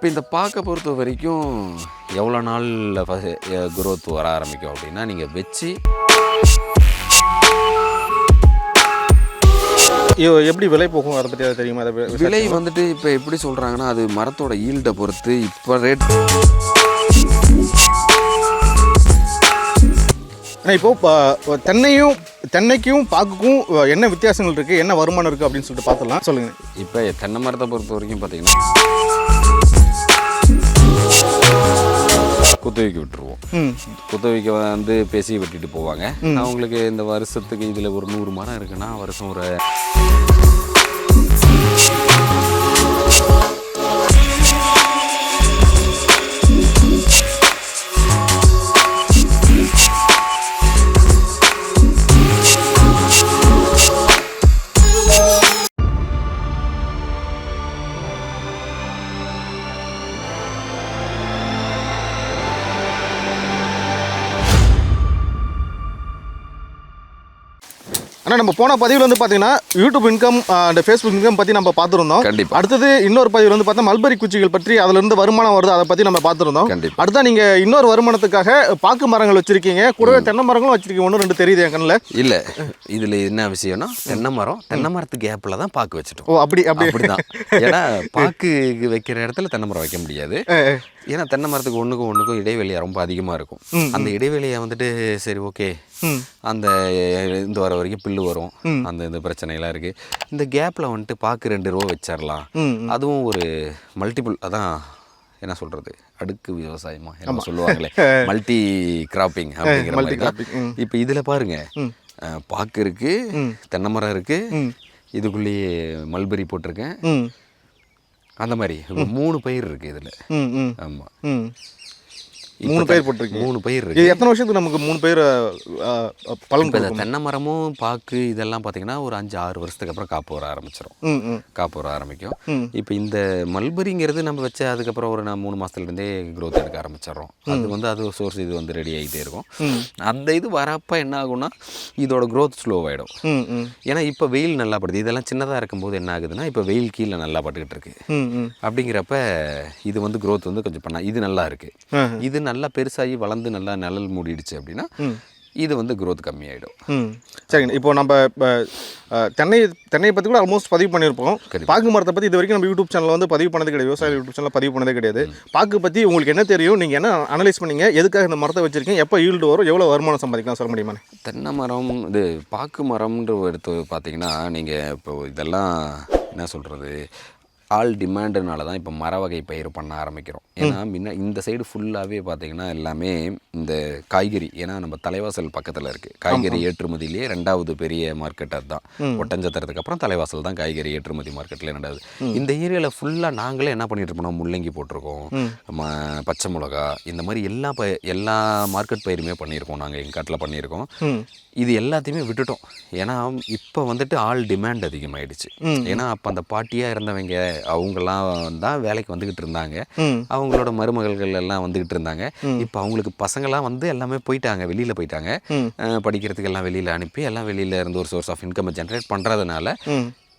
இப்போ இந்த பார்க்க பொறுத்த வரைக்கும் எவ்வளோ நாளில் growth வர ஆரம்பிக்கும் அப்படின்னா நீங்கள் வச்சு எப்படி விலை போகும் அதை பற்றி தெரியுமா? அதை விலை வந்துட்டு இப்போ எப்படி சொல்கிறாங்கன்னா அது மரத்தோட ஈல்டை பொறுத்து இப்போ ரேட் ஆனால் இப்போ தென்னையும் தென்னைக்கும் பாக்குக்கும் என்ன வித்தியாசங்கள் இருக்குது என்ன வருமானம் இருக்குது அப்படின்னு சொல்லிட்டு பார்த்துடலாம். சொல்லுங்கள் இப்போ தென்னை மரத்தை பொறுத்த வரைக்கும் பார்த்தீங்கன்னா குத்தகைக்கு விட்டுருவோம். குத்தகைக்கு வந்து பேசி வெட்டிட்டு போவாங்க. அவங்களுக்கு இந்த வருஷத்துக்கு இதில் ஒரு நூறு மரம் இருக்குன்னா வருஷம் ஒரு ஆனால் நம்ம போன பதிவில் வந்து பார்த்தீங்கன்னா YouTube income and Facebook income பற்றி நம்ம பார்த்துருந்தோம் கண்டிப்பா. அடுத்தது இன்னொரு பதிவில் வந்து பார்த்தா மல்பரி குச்சிகள் பற்றி அதுலேருந்து வருமானம் வருது அதை பற்றி நம்ம பார்த்துருந்தோம் கண்டிப்பா. அடுத்தா நீங்கள் இன்னொரு வருமானத்துக்காக பாக்கு மரங்கள் வச்சுருக்கீங்க கூடவே தென்னை மரங்களும் வச்சுருக்கீங்க ஒன்று ரெண்டு தெரியுது என் கண்ணில்? இல்லை இதில் என்ன விஷயம்னா தென்னை மரம் தென்னை மரத்து கேப்பில் தான் பாக்கு வச்சுட்டோம். ஓ அப்படி அப்படி. அப்படிதான். ஏன்னா பாக்கு வைக்கிற இடத்துல தென்னை மரம் வைக்க முடியாது. ஏன்னா தென்னை மரத்துக்கு ஒன்றுக்கும் ஒன்றுக்கும் இடைவெளி ரொம்ப அதிகமாக இருக்கும். அந்த இடைவெளியை வந்துட்டு சரி ஓகே. அந்த இந்த வர வரைக்கும் பில்லு வரும். அந்த இந்த பிரச்சனைலாம் இருக்குது இந்த கேப்பில் வந்துட்டு பாக்கு ரெண்டு ரூபா வச்சிடலாம் அதுவும் ஒரு மல்டிபிள் அதான் என்ன சொல்கிறது அடுக்கு விவசாயமா என்ன சொல்லுவாங்களே. மல்டி கிராப்பிங் அப்படிங்கிற மாதிரி. இப்போ இதில் பாருங்க. அஹ், பாக்கு இருக்கு தென்னை மரம் இருக்கு. இதுக்குள்ளேயே மல்பெரி போட்டிருக்கேன். அந்த மாதிரி. மூணு பயிர் இருக்கு இதுல. ம் ம். ஆமா. ம். இப்ப மூணு பயிர் போட்டிருக்கீங்க. மூணு பயிர் இருக்கு. எத்தனை வருஷத்துக்கு நமக்கு மூணு பலன் இப்போ இந்த தென்னை மரமும் பாக்கு இதெல்லாம் பார்த்தீங்கன்னா ஒரு அஞ்சு ஆறு வருஷத்துக்கு அப்புறம் காப்பு வர ஆரம்பிச்சிடும் காப்பு வர ஆரம்பிக்கும். இப்போ இந்த மல்பரிங்கிறது நம்ம வச்ச அதுக்கப்புறம் ஒரு மூணு மாதத்துலேருந்தே growth எடுக்க ஆரம்பிச்சிடுறோம். அது வந்து அது சோர்ஸ் இது வந்து ரெடி ஆகிட்டே இருக்கும். அந்த இது வரப்போ என்ன ஆகும்னா இதோட growth slow ஆகிடும் ஏன்னா இப்போ வெயில் நல்லா படுது. இதெல்லாம் சின்னதாக இருக்கும்போது என்ன ஆகுதுன்னா இப்போ வெயில் கீழே நல்லா பட்டுக்கிட்டு இருக்கு. அப்படிங்கிறப்ப இது வந்து growth வந்து கொஞ்சம் பண்ணா இது நல்லா இருக்கு. ஆஹ். இது நல்லா பெருசாகி வளர்ந்து நல்லா நிழல் மூடிடுச்சு அப்படின்னா இது வந்து growth கம்மியாயிடும். சரிங்க. இப்போ நம்ம தென்னை தென்னையை பற்றி கூட ஆல்மோஸ்ட் பதிவு பண்ணியிருப்போம். பாக்கு மரத்தை பற்றி இது வரைக்கும் நம்ம யூடியூப் சேனலில் வந்து பதிவு பண்ணது கிடையாது. விவசாய யூடியூப் சேனலில் பதிவு பண்ணதே கிடையாது. பாக்கு பற்றி உங்களுக்கு என்ன தெரியும்? நீங்கள் என்ன அனலைஸ் பண்ணீங்க? எதுக்காக இந்த மரத்தை வச்சிருக்கீங்க? எப்போ ஈல்டு வரும்? எவ்வளோ வருமானம் சம்பாதிக்கலாம்? சொல்ல முடியுமா? தென்னை மரம் இது பாக்கு மரம்ன்ற எடுத்து பார்த்தீங்கன்னா நீங்கள் இப்போ இதெல்லாம் என்ன சொல்கிறது ஆல் டிமாண்டுனால தான் இப்போ மர வகை பயிர் பண்ண ஆரம்பிக்கிறோம். ஏன்னா முன்ன இந்த சைடு ஃபுல்லாகவே பார்த்தீங்கன்னா எல்லாமே இந்த காய்கறி ஏன்னா நம்ம தலைவாசல் பக்கத்தில் இருக்குது காய்கறி ஏற்றுமதியிலேயே ரெண்டாவது பெரிய மார்க்கெட் அதுதான். ஒட்டஞ்சத்திரத்துக்கு அப்புறம் தலைவாசல் தான் காய்கறி ஏற்றுமதி மார்க்கெட்டில் ரெண்டாவது. இந்த ஏரியாவில் ஃபுல்லாக நாங்களே என்ன பண்ணிட்டு இருப்போம்னா முள்ளங்கி போட்டிருக்கோம் ம- பச்சை மிளகா இந்த மாதிரி எல்லா ப எல்லா மார்க்கெட் பயிருமே பண்ணியிருக்கோம் நாங்கள் எங்கள் காட்டில் பண்ணியிருக்கோம். இது எல்லாத்தையுமே விட்டுட்டோம். ஏன்னா இப்போ வந்துட்டு ஆள் டிமாண்ட் அதிகமாயிடுச்சு. ஏன்னா அப்போ அந்த பாட்டியாக இருந்தவங்க அவங்கெல்லாம் தான் வேலைக்கு வந்துக்கிட்டு இருந்தாங்க. அவங்களோட மருமகள்கள் எல்லாம் வந்துக்கிட்டு இருந்தாங்க. இப்போ அவங்களுக்கு பசங்களாம் வந்து எல்லாமே போயிட்டாங்க வெளியில் போயிட்டாங்க. படிக்கிறதுக்கு எல்லாம் வெளியில் அனுப்பி எல்லாம் வெளியில் இருந்து ஒரு சோர்ஸ் ஆஃப் இன்கம் ஜென்ரேட் பண்ணுறதுனால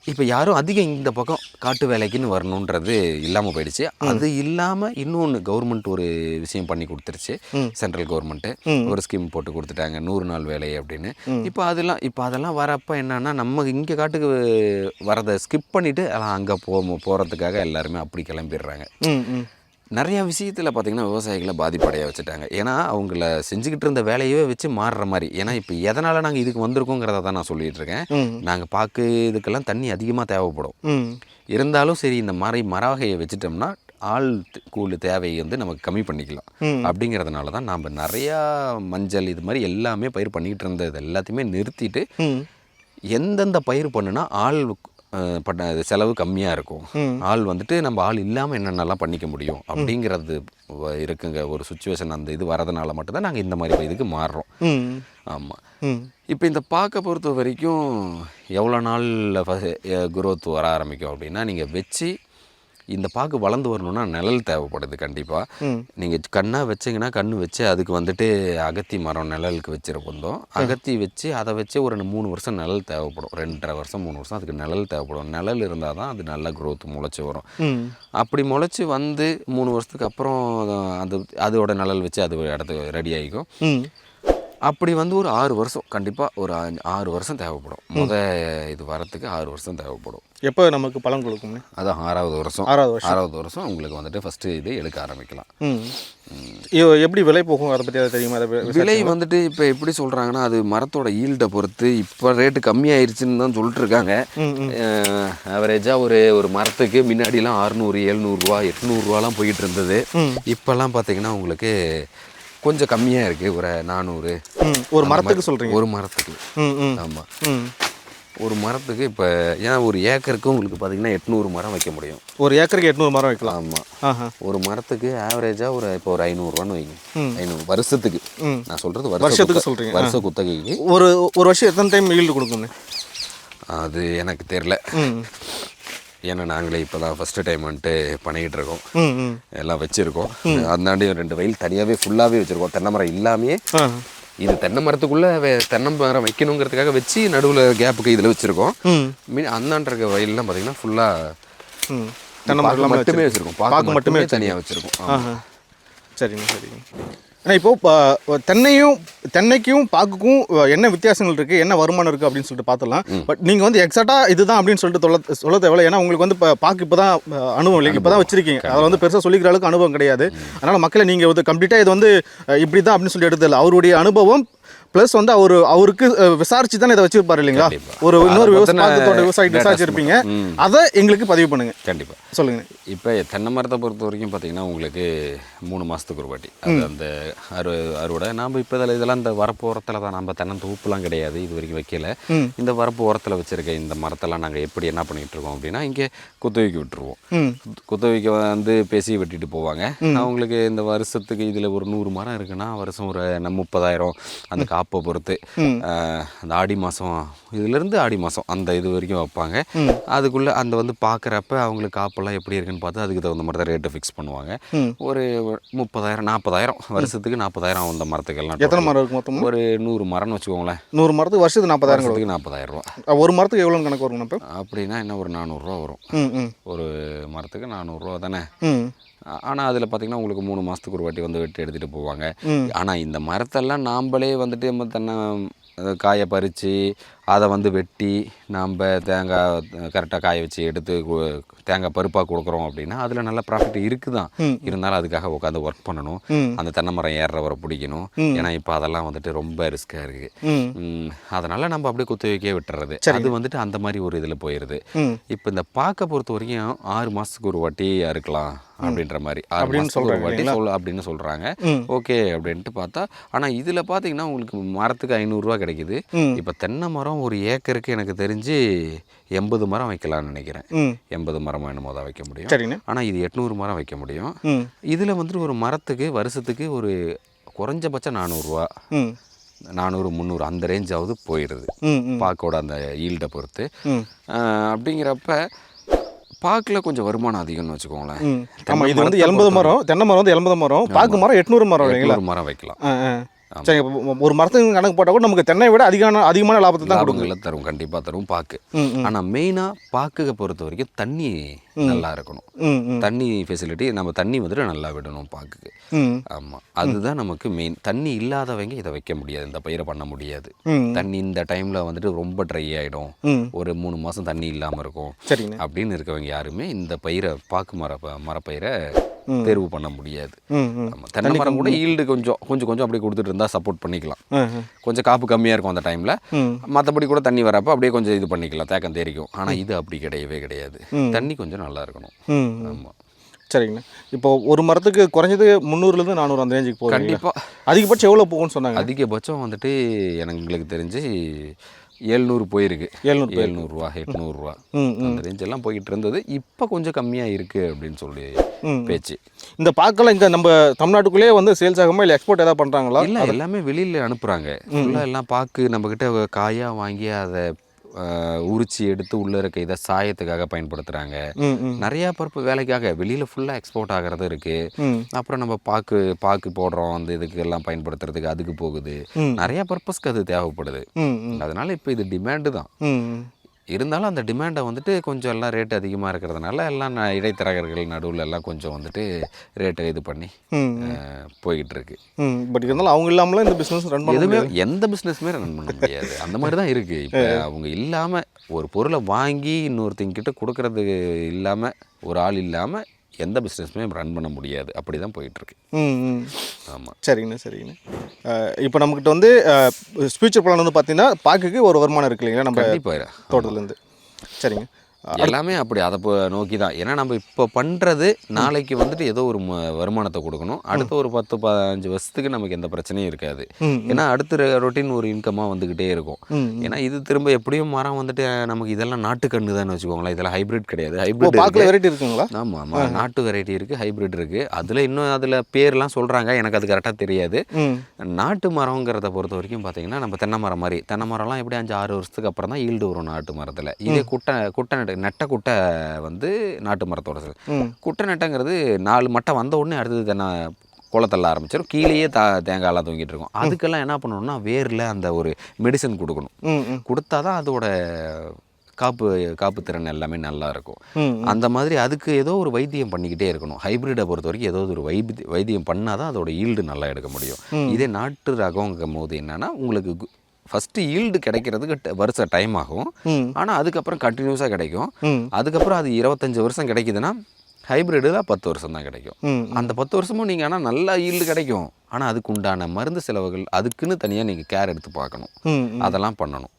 இப்போ யாரும் அதிகம் இந்த பக்கம் காட்டு வேலைக்குன்னு வரணுன்றது இல்லாமல் போயிடுச்சு. அது இல்லாமல் இன்னொன்று கவர்மெண்ட் ஒரு விஷயம் பண்ணி கொடுத்துருச்சு. சென்ட்ரல் கவர்மெண்ட்டு ஒரு ஸ்கீம் போட்டு கொடுத்துட்டாங்க நூறு நாள் வேலை அப்படின்னு. இப்போ அதெல்லாம் இப்போ அதெல்லாம் வரப்போ என்னன்னா நம்ம இங்கே காட்டுக்கு வரதை ஸ்கிப் பண்ணிவிட்டு எல்லாம் அங்கே போ போகிறதுக்காக எல்லாருமே அப்படி கிளம்பிடுறாங்க. நிறைய விஷயத்தில் பார்த்தீங்கன்னா விவசாயிகளை பாதிப்படைய வச்சுட்டாங்க. ஏன்னா அவங்கள செஞ்சுக்கிட்டு இருந்த வேலையவே வச்சு மாறுற மாதிரி. ஏன்னா இப்போ எதனால் நாங்கள் இதுக்கு வந்திருக்கோங்கிறத தான் நான் சொல்லிட்டு இருக்கேன். நாங்கள் பார்க்க இதுக்கெல்லாம் தண்ணி அதிகமாக தேவைப்படும். இருந்தாலும் சரி இந்த மர மர வகையை வச்சுட்டோம்னா ஆள் கூலி தேவையை வந்து நமக்கு கம்மி பண்ணிக்கலாம். அப்படிங்கிறதுனால தான் நாம் நிறையா மஞ்சள் இது மாதிரி எல்லாமே பயிர் பண்ணிக்கிட்டு இருந்தது எல்லாத்தையுமே நிறுத்திட்டு எந்தெந்த பயிர் பண்ணுனா ஆள் அது செலவு கம்மியாக இருக்கும். ஆள் வந்துட்டு நம்ம ஆள் இல்லாமல் என்னென்னலாம் பண்ணிக்க முடியும் அப்படிங்கிறது இருக்குங்க. ஒரு சுச்சுவேஷன் அந்த இது வரதுனால மட்டும்தான் நாங்கள் இந்த மாதிரி இதுக்கு மாறுறோம். ஆமாம் இப்போ இந்த பார்க்க பொறுத்த வரைக்கும் எவ்வளோ நாளில் growth வர ஆரம்பிக்கும் அப்படின்னா நீங்கள் வச்சு இந்த பாக்கு வளர்ந்து வரணும்னா நிழல் தேவைப்படுது கண்டிப்பாக நீங்கள் கண்ணாக வச்சிங்கன்னா கண்ணு வச்சு அதுக்கு வந்துட்டு அகத்தி மரம் நிழலுக்கு வச்சிருக்கோம் அகத்தி வச்சு அதை வச்சு ஒரு மூணு வருஷம் நிழல் தேவைப்படும். ரெண்டரை வருஷம் மூணு வருஷம் அதுக்கு நிழல் தேவைப்படும். நிழல் இருந்தால் தான் அது நல்ல growth முளைச்சி வரும். அப்படி முளைச்சி வந்து மூணு வருஷத்துக்கு அப்புறம் அது அதோட நிழல் வச்சு அது இடத்து ரெடி ஆகிக்கும். அப்படி வந்து ஒரு ஆறு வருஷம் கண்டிப்பாக ஒரு ஆறு வருஷம் தேவைப்படும். முத இது வரத்துக்கு ஆறு வருஷம் தேவைப்படும். எப்போ நமக்கு பலன் கொடுக்கும்னே? அதான் ஆறாவது வருஷம். ஆறாவது வருஷம். ஆறாவது வருஷம் உங்களுக்கு வந்துட்டு ஃபஸ்ட்டு இது எடுக்க ஆரம்பிக்கலாம். எப்படி விலை போகும்? அதை பற்றி அதை தெரியுமா விலை வந்துட்டு இப்போ எப்படி சொல்கிறாங்கன்னா அது மரத்தோட ஈல்டை பொறுத்து இப்போ ரேட்டு கம்மியாயிருச்சுன்னு தான் சொல்லிட்டு இருக்காங்க. ம் ம். ஆவரேஜாக ஒரு ஒரு மரத்துக்கு முன்னாடிலாம் அறுநூறு எழுநூறுவா எட்நூறுவாலாம் போயிட்டு இருந்தது. இப்போல்லாம் பார்த்தீங்கன்னா உங்களுக்கு கொஞ்சம் கம்மியாக இருக்குது ஒரு நானூறு. ஒரு மரத்துக்கு சொல்கிறீங்க ஒரு மரத்துக்கு. ஆமாம் ஒரு மரத்துக்கு இப்போ ஏன்னா ஒரு ஏக்கருக்கு உங்களுக்கு பார்த்தீங்கன்னா எட்நூறு மரம் வைக்க முடியும். ஒரு ஏக்கருக்கு எட்நூறு மரம் வைக்கலாம். ஆமாம் ஒரு மரத்துக்கு ஆவரேஜாக ஒரு இப்போ ஒரு ஐநூறுரூவான்னு வைங்க. ஐநூறு வருஷத்துக்கு. நான் சொல்கிறது வருஷத்துக்கு சொல்றீங்க. வருஷ குத்தகைக்கு. ஒரு ஒரு வருஷம் எத்தனை டைம் ஈல்டு கொடுக்கும்னே அது எனக்கு தெரில ஏன்னா நாங்களே இப்போ தான் ஃபஸ்ட்டு டைம் வந்துட்டு பண்ணிக்கிட்டு இருக்கோம். எல்லாம் வச்சுருக்கோம். அந்தாண்டி ரெண்டு வயல் தனியாகவே ஃபுல்லாகவே வச்சுருக்கோம். தென்னை மரம் இல்லாமையே இது தென்னை மரத்துக்குள்ளே தென்னை மரம் வைக்கணுங்கிறதுக்காக வச்சு நடுவில் கேப்புக்கு இதில் வச்சுருக்கோம். மீன் அந்தாண்ட இருக்க வயல்லாம் பார்த்தீங்கன்னா ஃபுல்லாக தென்னை மரம் மட்டுமே வச்சுருக்கோம். பாக்கு பாக்கு மட்டுமே தனியாக வச்சுருக்கோம். சரிங்க சரிங்க. ஆனால் இப்போ ப- தென்னையும் தென்னைக்கும் பாக்குக்கும் என்ன வித்தியாசங்கள் இருக்குது என்ன வருமானம் இருக்குது அப்படின்னு சொல்லிட்டு பார்த்துலாம் பட் நீங்கள் வந்து எக்ஸாக்டாக இதுதான் அப்படின்னு சொல்லிட்டு சொல்ல சொல்ல தேவையில்ல. ஏன்னா உங்களுக்கு வந்து இப்போ பாக்கு இப்போ தான் அனுபவம் இல்லை இப்போ தான் வச்சிருக்கீங்க. அதில் வந்து பெருசாக சொல்லிக்கிற அளவுக்கு அனுபவம் கிடையாது. அதனால் மக்களை நீங்கள் வந்து கம்ப்ளீட்டாக இது வந்து இப்படி தான் அப்படின்னு சொல்லி எடுத்ததில்ல. அவருடைய அனுபவம் ப்ளஸ் வந்து அவர் அவருக்கு விசாரிச்சு தானே இதை வச்சிருப்பாரு இல்லைங்களா? கண்டிப்பா. ஒரு இன்னொரு அதை விவசாய விசாரிச்சிருப்பீங்க. அதை எங்களுக்கு பதிவு பண்ணுங்க. கண்டிப்பாக சொல்லுங்க. இப்போ தென்னை மரத்தை பொறுத்த வரைக்கும் பார்த்தீங்கன்னா உங்களுக்கு மூணு மாதத்துக்கு ஒரு வாட்டி. அது அந்த அறு அறுவடை. நாம் இப்போ இதில் இதெல்லாம் இந்த வரப்பு ஓரத்தில் தான். நம்ம தென்னந்தோப்புலாம் கிடையாது. இது வரைக்கும் வைக்கல. இந்த வரப்பு ஓரத்தில் வச்சுருக்க இந்த மரத்தெல்லாம் நாங்கள் எப்படி என்ன பண்ணிகிட்டு இருக்கோம் அப்படின்னா இங்கே குத்தகைக்கு விட்டுருவோம். குத்தகைக்கு வந்து பேசி வெட்டிட்டு போவாங்க. அவங்களுக்கு இந்த வருஷத்துக்கு இதில் ஒரு நூறு மரம் இருக்குன்னா வருஷம் ஒரு முப்பதாயிரம். அந்த காப்பை பொறுத்து. அந்த ஆடி மாதம் இதுலேருந்து ஆடி மாதம் அந்த இது வரைக்கும் வைப்பாங்க. அதுக்குள்ளே அந்த வந்து பார்க்குறப்ப அவங்களுக்கு காப்பெல்லாம் எப்படி இருக்குன்னு பார்த்து அதுக்கு தகுந்த மாதிரி தான் ரேட்டு ஃபிக்ஸ் பண்ணுவாங்க. ஒரு முப்பதாயிரம் நாற்பதாயிரம் வருஷத்துக்கு நாற்பதாயிரம் அந்த மரத்துக்கெல்லாம் எத்தனை மரம் இருக்கு மொத்தமாக ஒரு நூறு மரம்னு வச்சுக்கோங்களேன். நூறு மரத்துக்கு வருஷத்துக்கு நாற்பதாயிரம் வருஷத்துக்கு நாற்பதாயிரம் ரூபா. ஒரு மரத்துக்கு எவ்வளோ கணக்கு இப்போ அப்படின்னா என்ன ஒரு நானூறுரூவா வரும். ஒரு மரத்துக்கு நானூறுரூவா தானே? ஆனால் அதில் பார்த்தீங்கன்னா உங்களுக்கு மூணு மாதத்துக்கு ஒரு வாட்டி வந்து வெட்டி எடுத்துகிட்டு போவாங்க. ஆனால் இந்த மரத்தெல்லாம் நாம்பளே வந்துட்டு நம்ம தென்னை காயை பறித்து அதை வந்து வெட்டி நாம் தேங்காய் கரெக்டாக காய வச்சு எடுத்து தேங்காய் பருப்பாக கொடுக்குறோம் அப்படின்னா அதில் நல்ல ப்ராஃபிட் இருக்குதான். இருந்தாலும் அதுக்காக உட்காந்து ஒர்க் பண்ணணும். அந்த தென்னை மரம் ஏறுறவரை பிடிக்கணும். ஏன்னா இப்போ அதெல்லாம் வந்துட்டு ரொம்ப ரிஸ்க்காக இருக்குது ம். அதனால் நம்ம அப்படியே குத்தகைக்கே விட்டுறது. அது வந்துட்டு அந்த மாதிரி ஒரு இதில் போயிடுது இப்போ இந்த பார்க்க பொறுத்த வரைக்கும் ஆறு மாதத்துக்கு ஒரு வாட்டி அறுக்கலாம் அப்படின்ற மாதிரி. அப்படின்னு சொல்றாங்க வாட்டி சொல் அப்படின்னு சொல்கிறாங்க ம். ஓகே அப்படின்ட்டு பார்த்தா ஆனால் இதில் பார்த்தீங்கன்னா உங்களுக்கு மரத்துக்கு ஐநூறுரூவா கிடைக்குது. இப்போ தென்னை மரம் ஒரு ஏக்கருக்கு எனக்கு தெரிஞ்சு எண்பது மரம் வைக்கலாம்னு நினைக்கிறேன். எண்பது மரம் என்னமோ தான் வைக்க முடியும். சரிண்ணே ஆனால் இது எட்நூறு மரம் வைக்க முடியும். இதில் வந்துட்டு ஒரு மரத்துக்கு வருஷத்துக்கு ஒரு குறைஞ்சபட்சம் நானூறுரூவா நானூறு முந்நூறு அந்த ரேஞ்சாவது போயிடுது பாக்கோட அந்த ஈல்டை பொறுத்து. அப்படிங்கிறப்ப பாக்கில் கொஞ்சம் வருமானம் அதிகம்னு வச்சுக்கோங்களேன். ஆமாம் இது வந்து எண்பது மரம் தென்னை மரம் வந்து எண்பது மரம் பாக்கு மரம் எட்நூறு மரம் எட்நூறு மரம் வைக்கலாம். சரி ஒரு மரத்துக்கு கணக்கு போட்டால் கூட நமக்கு தென்னை விட அதிகமான அதிகமான லாபத்தை தான் லாபங்களை தரும் கண்டிப்பாக தரும் பாக்கு. ஆனால் மெயினாக பாக்குக பொறுத்த வரைக்கும் தண்ணி நல்லா இருக்கணும். தண்ணி ஃபெசிலிட்டி நம்ம தண்ணி வந்துட்டு நல்லா விடணும் பாக்குக்கு. ஆமாம் அதுதான் நமக்கு மெயின் தண்ணி இல்லாதவங்க இதை வைக்க முடியாது இந்த பயிரை பண்ண முடியாது. தண்ணி இந்த டைமில் வந்துட்டு ரொம்ப ட்ரை ஆகிடும் ஒரு மூணு மாதம் தண்ணி இல்லாமல் இருக்கும் சரிங்கண்ணே அப்படின்னு இருக்கவங்க யாருமே இந்த பயிரை பாக்கு மர மரப்பயிரை தேர்வு பண்ண முடியாது. ம் ம். ஆமா, தென்னை மரம் கூட ஈல்டு கொஞ்சம் கொஞ்சம் கொஞ்சம் அப்படியே கொடுத்துட்டு இருந்தால் சப்போர்ட் பண்ணிக்கலாம். கொஞ்சம் காப்பு கம்மியாக இருக்கும் அந்த டைமில் மற்றபடி கூட தண்ணி வரப்போ அப்படியே கொஞ்சம் இது பண்ணிக்கலாம் தேக்கம் தேரிக்கும் ஆனால் இது அப்படி கிடையவே கிடையாது. தண்ணி கொஞ்சம் நல்லா இருக்கணும். ஆமாம் சரிங்கண்ணே. இப்போ ஒரு மரத்துக்கு குறைஞ்சது முந்நூறுலேருந்து நானூறு அந்த ரேஞ்சுக்கு போகுது கண்டிப்பாக அதிகபட்சம் எவ்வளோ போகும்னு சொன்னாங்க? அதிகபட்சம் வந்துட்டு எனக்கு எங்களுக்கு தெரிஞ்சு எழுநூறு போயிருக்கு. எழுநூறு எழுநூறுவா எட்நூறுரூவா அந்த ரேஞ்ச் எல்லாம் போய்கிட்டு இருந்தது. இப்போ கொஞ்சம் கம்மியாக இருக்குது அப்படின்னு சொல்லி. பேச்சு. இந்த பாக்கெல்லாம் இங்கே நம்ம தமிழ்நாட்டுக்குள்ளேயே வந்து சேல்ஸ் ஆகுமா இல்லை எக்ஸ்போர்ட் ஏதாவது பண்ணுறாங்களா இல்லை எல்லாமே வெளியில் அனுப்புகிறாங்க ஃபுல்லாக எல்லாம் பாக்கு நம்மக்கிட்ட காயாக வாங்கி அதை உரிச்சு எடுத்து உள்ளே இருக்க இதை சாயத்துக்காக பயன்படுத்துகிறாங்க நிறையா பருப்பு வேலைக்காக வெளியில் ஃபுல்லாக எக்ஸ்போர்ட் ஆகிறது இருக்குது ம். அப்புறம் நம்ம பாக்கு பாக்கு போடுறோம் அந்த இதுக்கு எல்லாம் பயன்படுத்துறதுக்கு அதுக்கு போகுது. நிறைய பர்பஸ்க்கு அது தேவைப்படுது. அதனால இப்போ இது டிமாண்டு தான். இருந்தாலும் அந்த டிமாண்டை வந்துட்டு கொஞ்சம் எல்லாம் ரேட் அதிகமாக இருக்கிறதுனால எல்லாம் ந- இடைத்தரகர்கள் நடுவில் எல்லாம் கொஞ்சம் வந்துட்டு ரேட்டை இது பண்ணி போய்கிட்டு இருக்கு பட் இருந்தாலும் அவங்க இல்லாமலாம் இந்த பிஸ்னஸ் ரன் பண்ண எதுவுமே எந்த பிஸ்னஸுமே ரன் பண்ண முடியாது. அந்த மாதிரி தான் இருக்குது இப்போ அவங்க இல்லாமல் ஒரு பொருளை வாங்கி இன்னொருத்தங்க கிட்ட கொடுக்கறது இல்லாமல் ஒரு ஆள் இல்லாமல் எந்த பிஸ்னஸுமே ரன் பண்ண முடியாது. அப்படி தான் போயிட்டுருக்கு ஆமாம் சரிங்கண்ணா சரிங்கண்ணா. இப்போ நம்மக்கிட்ட வந்து ஃபியூச்சர் பிளான் வந்து பார்த்தீங்கன்னா பாக்குக்கு ஒரு வருமானம் இருக்கு இல்லைங்களா? நம்ம தோட்டத்துலேருந்து. சரிங்க. எல்லாமே அப்படி. அதை நோக்கி தான் ஏன்னா நம்ம இப்போ பண்ணுறது நாளைக்கு வந்துட்டு ஏதோ ஒரு வருமானத்தை கொடுக்கணும். அடுத்த ஒரு பத்து பதினஞ்சு வருஷத்துக்கு நமக்கு எந்த பிரச்சனையும் இருக்காது. ஏன்னா அடுத்த ரொட்டீன் ஒரு இன்கமாக வந்துக்கிட்டே இருக்கும். ஏன்னா இது திரும்ப எப்படியும் மரம் வந்துட்டு நமக்கு இதெல்லாம் நாட்டுக்கண்ணு தான் வச்சுக்கோங்களேன். இதெல்லாம் ஹைபிரிட் கிடையாது. ஹைபிரிட் வெரைட்டி இருக்குங்களா? ஆமாம் ஆமாம் நாட்டு வெரைட்டி இருக்குது ஹைபிரிட் இருக்குது அதில் இன்னும் அதில் பேர்லாம் சொல்கிறாங்க எனக்கு அது கரெக்டாக தெரியாது. நாட்டு மரங்கிறத பொறுத்த வரைக்கும் பார்த்தீங்கன்னா நம்ம தென்னை மரம் மாதிரி. தென்னை மரம்லாம் எப்படி அஞ்சு ஆறு வருஷத்துக்கு அப்புறம் தான் ஈல்டு வரும் நாட்டு மரத்தில். இதே குட்டை குட்டை நெட்ட நெட்ட குட்டை வந்து நாட்டு மரத்தோட சேர்ந்து. குட்டை நெட்டைங்கிறது நாலு மட்டை வந்த உடனே அடுத்தது தென்னை குளத்தள்ள ஆரம்பிச்சிடும் கீழேயே தா தேங்காயெல்லாம் தூங்கிட்டு இருக்கும். அதுக்கெல்லாம் என்ன பண்ணணும்னா வேரில் அந்த ஒரு மெடிசன் கொடுக்கணும். கொடுத்தா தான் அதோட காப்பு காப்பு திறன் எல்லாமே நல்லா இருக்கும். அந்த மாதிரி அதுக்கு ஏதோ ஒரு வைத்தியம் பண்ணிக்கிட்டே இருக்கணும். ஹைபிரிடை பொறுத்த வரைக்கும் ஏதோ ஒரு வைத்தி வைத்தியம் பண்ணால் தான் அதோட ஈல்டு நல்லா எடுக்க முடியும். இதே நாட்டு ரகங்கும் போது என்னன்னா உங்களுக்கு ஃபஸ்ட்டு ஈல்டு கிடைக்கிறதுக்கு வருஷம் டைம் ஆகும். ஆனால் அதுக்கப்புறம் கண்டினியூஸாக கிடைக்கும். அதுக்கப்புறம் அது இருபத்தஞ்சு வருஷம் கிடைக்குதுன்னா ஹைபிரிடு தான் பத்து வருஷம் தான் கிடைக்கும். அந்த பத்து வருஷமும் நீங்கள் ஆனால் நல்லா ஈல்டு கிடைக்கும். ஆனால் அதுக்கு உண்டான மருந்து செலவுகள் அதுக்குன்னு தனியாக நீங்கள் கேர் எடுத்து பார்க்கணும். அதெல்லாம் பண்ணணும்.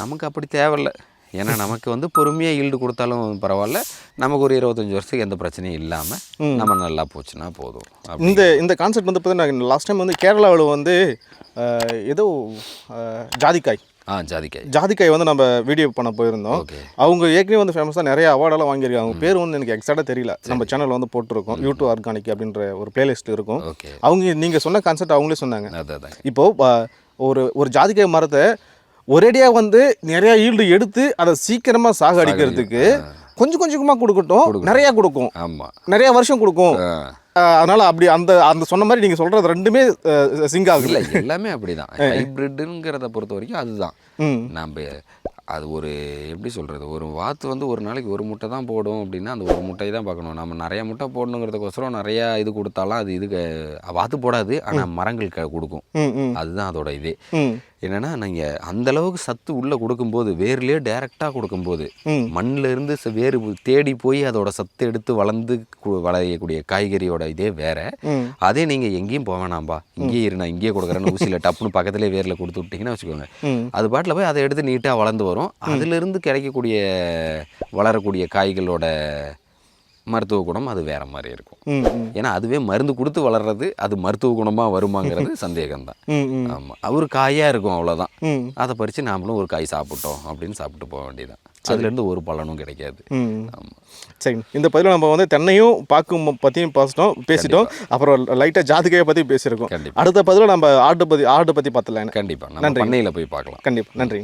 நமக்கு அப்படி தேவையில்ல. ஏன்னா நமக்கு வந்து பொறுமையாக ஈல்டு கொடுத்தாலும் பரவாயில்ல. நமக்கு ஒரு இருபத்தஞ்சி வருஷத்துக்கு எந்த பிரச்சனையும் இல்லாமல் நம்ம நல்லா போச்சுன்னா போதும். இந்த இந்த கான்செப்ட் வந்து பார்த்தீங்கன்னா லாஸ்ட் டைம் வந்து கேரளாவில் வந்து ஏதோ ஜாதிக்காய். ஆ ஜாதிக்காய். ஜாதிக்காய் வந்து நம்ம வீடியோ பண்ண போயிருந்தோம். அவங்க ஏற்கனவே வந்து ஃபேமஸாக நிறைய அவார்டெல்லாம் வாங்கியிருக்காங்க. அவங்க பேர் வந்து எனக்கு எக்ஸாக்டாக தெரியல. நம்ம சேனலில் வந்து போட்டிருக்கோம். யூடியூப் ஆர்கானிக் அப்படின்ற ஒரு பிளேலிஸ்ட் இருக்கும். அவங்க நீங்கள் சொன்ன கான்செப்ட் அவங்களே சொன்னாங்க. அதான் அதான். இப்போ அஹ், ஒரு ஒரு ஜாதிக்காய் மரத்தை ஒரேடியாக வந்து நிறைய ஈல்டு எடுத்து அதை சீக்கிரமாக சாக அடிக்கிறதுக்கு கொஞ்சம் கொஞ்சமாக கொடுக்கட்டும். நிறைய கொடுக்கும். ஆமாம் நிறைய வருஷம் கொடுக்கும். அதனால அப்படி அந்த அந்த சொன்ன மாதிரி நீங்கள் சொல்றது ரெண்டுமே சிங்க் ஆகுது. இல்லை எல்லாமே அப்படிதான். ஹைபிரிட்டுங்கிறத பொறுத்த வரைக்கும் அதுதான். நம்ம அது ஒரு எப்படி சொல்கிறது ஒரு வாத்து வந்து ஒரு நாளைக்கு ஒரு முட்டை தான் போடும் அப்படின்னா அந்த ஒரு முட்டையை தான் பார்க்கணும். நம்ம நிறைய முட்டை போடணுங்கிறதுக்கோசரம் நிறையா இது கொடுத்தாலும் அது இதுக்கு வாத்து போடாது. ஆனால் மரங்கள் கொடுக்கும். அதுதான் அதோட இது. என்னன்னா நீங்கள் அந்த அளவுக்கு சத்து உள்ளே கொடுக்கும்போது வேர்லேயே டைரெக்டாக கொடுக்கும்போது ம். மண்ணில் இருந்து ச- வேறு தேடி போய் அதோட சத்து எடுத்து வளர்ந்து விளையக்கூடிய காய்கறியோட இதே வேற. அதே நீங்கள் எங்கேயும் போக வேணாம்பா இங்கேயே இரு நான் இங்கேயே கொடுக்குறேன்னு ஊசியில் டப்புன்னு பக்கத்துலேயே வேரில் கொடுத்து விட்டிங்கன்னா வச்சுக்கோங்க. அது பாட்டில் போய் அதை எடுத்து நீட்டாக வளர்ந்து வரும் அதிலிருந்து கிடைக்கக்கூடிய வளரக்கூடிய காய்களோட மருத்துவ குணம் அது வேற மாதிரி இருக்கும். ஏன்னா அதுவே மருந்து கொடுத்து வளர்றது அது மருத்துவ குணமாக வருமாங்கிறது சந்தேகம்தான். ம் ம். ஆமாம் அவர் காயாக இருக்கும் அவ்வளோதான் அதை பறித்து நாமளும் ஒரு காய் சாப்பிட்டோம் அப்படின்னு சாப்பிட்டு போக வேண்டியதான் அதுலேருந்து ஒரு பலனும் கிடைக்காது. ஆமாம் சரி இந்த பதிவில் நம்ம வந்து தென்னையும் பாக்கும் பற்றியும் பேசிட்டோம் பேசிட்டோம். அப்புறம் லைட்டாக ஜாதிக்காயை பற்றி பேசியிருக்கோம். அடுத்த பதிவில் நம்ம ஆடு பற்றி ஆடு பற்றி பார்த்துலாம் கண்டிப்பாக நம்ம பண்ணையில் போய் பார்க்கலாம். கண்டிப்பாக நன்றி